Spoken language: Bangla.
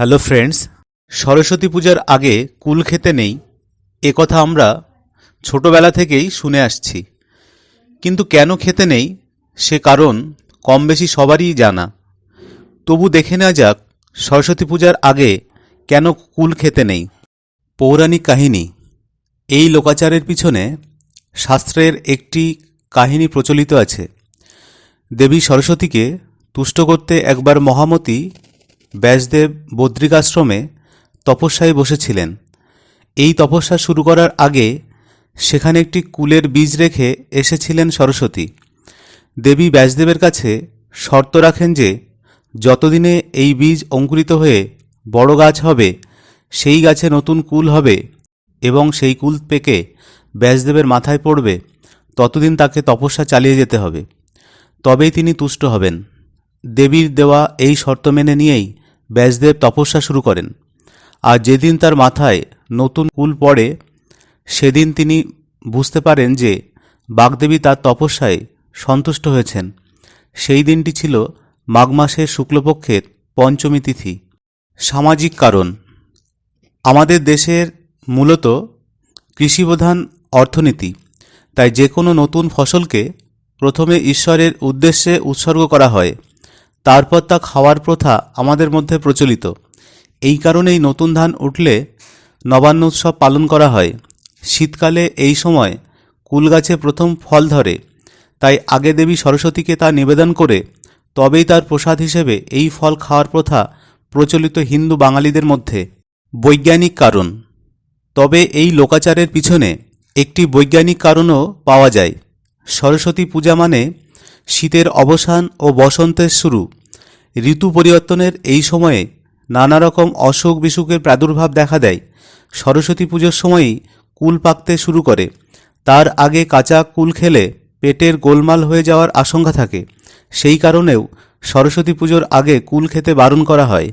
হ্যালো ফ্রেন্ডস, সরস্বতী পূজার আগে কুল খেতে নেই, এ কথা আমরা ছোটবেলা থেকেই শুনে আসছি। কিন্তু কেন খেতে নেই, সে কারণ কম বেশি সবারই জানা। তবু দেখে নেওয়া যাক, সরস্বতী পূজার আগে কেন কুল খেতে নেই। পৌরাণিক কাহিনী, এই লোকাচারের পিছনে শাস্ত্রের একটি কাহিনী প্রচলিত আছে। দেবী সরস্বতীকে তুষ্ট করতে একবার মহামতি ব্যাসদেব বদ্রিকাশ্রমে তপস্যায় বসেছিলেন। এই তপস্যা শুরু করার আগে সেখানে একটি কুলের বীজ রেখে এসেছিলেন সরস্বতী। দেবী ব্যাসদেবের কাছে শর্ত রাখেন যে, যতদিনে এই বীজ অঙ্কুরিত হয়ে বড় গাছ হবে, সেই গাছে নতুন কুল হবে এবং সেই কুল পেকে ব্যাসদেবের মাথায় পড়বে, ততদিন তাকে তপস্যা চালিয়ে যেতে হবে। তবেই তিনি তুষ্ট হবেন। দেবীর দেওয়া এই শর্ত মেনে নিয়েই ব্যাসদেব তপস্যা শুরু করেন। আর যেদিন তার মাথায় নতুন কুল পড়ে, সেদিন তিনি বুঝতে পারেন যে বাগদেবী তার তপস্যায় সন্তুষ্ট হয়েছেন। সেই দিনটি ছিল মাঘ মাসের শুক্লপক্ষের পঞ্চমী তিথি। সামাজিক কারণ। আমাদের দেশের মূলত কৃষিপ্রধান অর্থনীতি, তাই যে কোনো নতুন ফসলকে প্রথমে ঈশ্বরের উদ্দেশ্যে উৎসর্গ করা হয়। তারপর তা খাওয়ার প্রথা আমাদের মধ্যে প্রচলিত। এই কারণেই নতুন ধান উঠলে নবান্ন উৎসব পালন করা হয়। শীতকালে এই সময় কুল গাছে প্রথম ফল ধরে। তাই আগে দেবী সরস্বতীকে তা নিবেদন করে তবেই তার প্রসাদ হিসেবে এই ফল খাওয়ার প্রথা প্রচলিত হিন্দু বাঙালিদের মধ্যে। বৈজ্ঞানিক কারণ। তবে এই লোকাচারের পিছনে একটি বৈজ্ঞানিক কারণও পাওয়া যায়। সরস্বতী পূজা মানে শীতের অবসান ও বসন্তের শুরু। ঋতু পরিবর্তনের এই সময়ে নানা রকম অসুখ বিসুখের প্রাদুর্ভাব দেখা দেয়। সরস্বতী পুজোর সময়ই কুল পাকতে শুরু করে। তার আগে কাঁচা কুল খেলে পেটের গোলমাল হয়ে যাওয়ার আশঙ্কা থাকে। সেই কারণেও সরস্বতী পুজোর আগে কুল খেতে বারণ করা হয়।